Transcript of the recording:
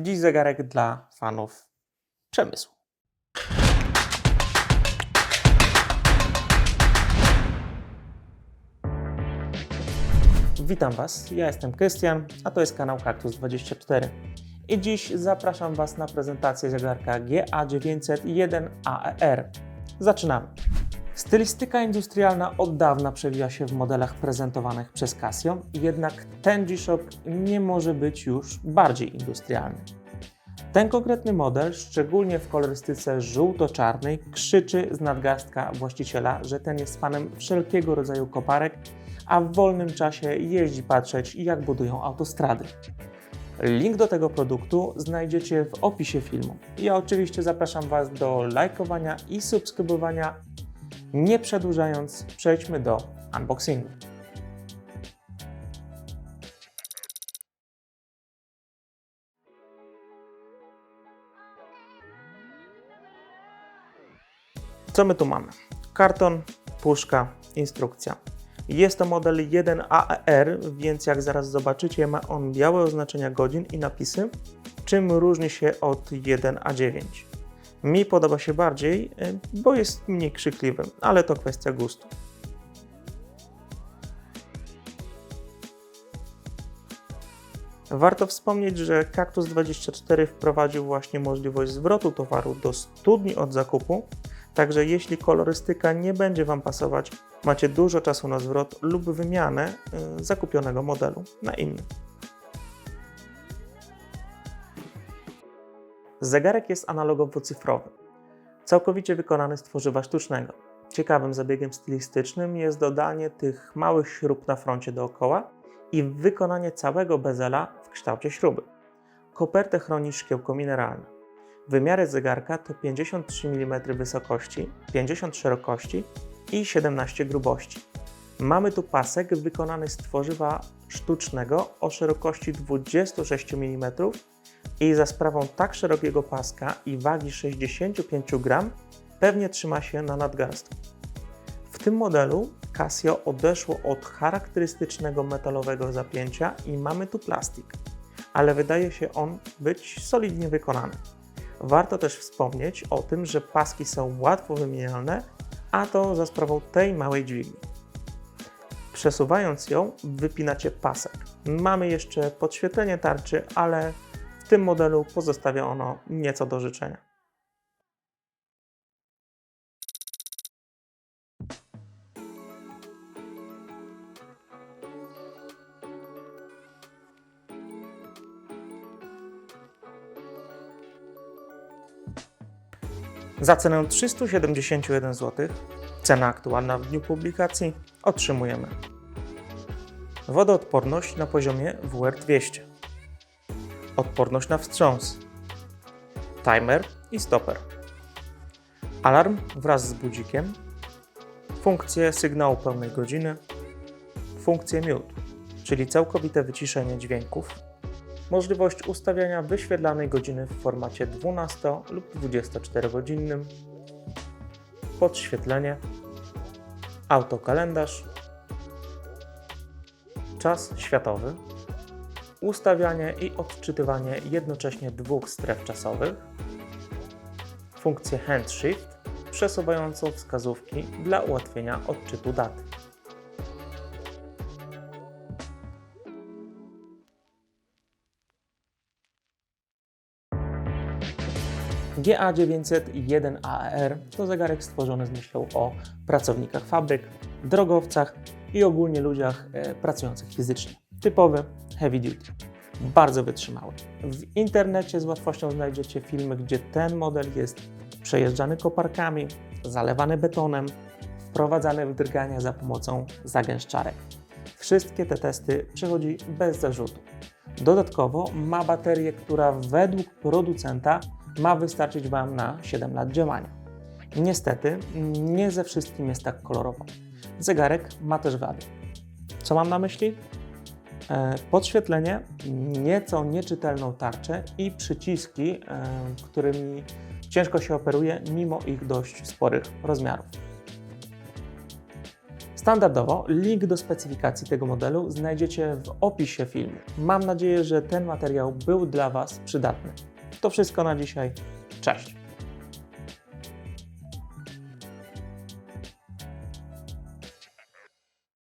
Dziś zegarek dla fanów przemysłu. Witam Was, ja jestem Krystian, a to jest kanał Kaktus24. I dziś zapraszam Was na prezentację zegarka GA901AER. Zaczynamy. Stylistyka industrialna od dawna przewija się w modelach prezentowanych przez Casio, jednak ten G-Shock nie może być już bardziej industrialny. Ten konkretny model, szczególnie w kolorystyce żółto-czarnej, krzyczy z nadgarstka właściciela, że ten jest fanem wszelkiego rodzaju koparek, a w wolnym czasie jeździ patrzeć, jak budują autostrady. Link do tego produktu znajdziecie w opisie filmu. Ja oczywiście zapraszam Was do lajkowania i subskrybowania. Nie przedłużając, przejdźmy do unboxingu. Co my tu mamy? Karton, puszka, instrukcja. Jest to model 1AR, więc jak zaraz zobaczycie, ma on białe oznaczenia godzin i napisy, czym różni się od 1A9. Mi podoba się bardziej, y, bo jest mniej krzykliwy, ale to kwestia gustu. Warto wspomnieć, że Cactus24 wprowadził właśnie możliwość zwrotu towaru do 100 dni od zakupu, także jeśli kolorystyka nie będzie Wam pasować, macie dużo czasu na zwrot lub wymianę y, zakupionego modelu na inny. Zegarek jest analogowo-cyfrowy, całkowicie wykonany z tworzywa sztucznego. Ciekawym zabiegiem stylistycznym jest dodanie tych małych śrub na froncie dookoła i wykonanie całego bezela w kształcie śruby. Kopertę chroni szkiełko mineralne. Wymiary zegarka to 53 mm wysokości, 50 szerokości i 17 grubości. Mamy tu pasek wykonany z tworzywa sztucznego o szerokości 26 mm i za sprawą tak szerokiego paska i wagi 65 gram pewnie trzyma się na nadgarstku. W tym modelu Casio odeszło od charakterystycznego metalowego zapięcia i mamy tu plastik, ale wydaje się on być solidnie wykonany. Warto też wspomnieć o tym, że paski są łatwo wymienialne, a to za sprawą tej małej dźwigni. Przesuwając ją, wypinacie pasek. Mamy jeszcze podświetlenie tarczy, ale w tym modelu pozostawia ono nieco do życzenia. Za cenę 371 zł, cena aktualna w dniu publikacji, otrzymujemy wodoodporność na poziomie WR200, odporność na wstrząs, timer i stoper, alarm wraz z budzikiem, funkcję sygnału pełnej godziny, funkcję mute, czyli całkowite wyciszenie dźwięków, możliwość ustawiania wyświetlanej godziny w formacie 12 lub 24 godzinnym, podświetlenie, autokalendarz, czas światowy, ustawianie i odczytywanie jednocześnie dwóch stref czasowych, funkcję Hand Shift przesuwającą wskazówki dla ułatwienia odczytu daty. GA901AR to zegarek stworzony z myślą o pracownikach fabryk, drogowcach i ogólnie ludziach e, pracujących fizycznie. Typowy heavy duty. Bardzo wytrzymały. W internecie z łatwością znajdziecie filmy, gdzie ten model jest przejeżdżany koparkami, zalewany betonem, wprowadzany w drgania za pomocą zagęszczarek. Wszystkie te testy przechodzi bez zarzutu. Dodatkowo ma baterię, która według producenta ma wystarczyć Wam na 7 lat działania. Niestety, nie ze wszystkim jest tak kolorowo. Zegarek ma też wady. Co mam na myśli? E, Podświetlenie, nieco nieczytelną tarczę i przyciski, e, którymi ciężko się operuje, mimo ich dość sporych rozmiarów. Standardowo link do specyfikacji tego modelu znajdziecie w opisie filmu. Mam nadzieję, że ten materiał był dla Was przydatny. To wszystko na dzisiaj. Cześć!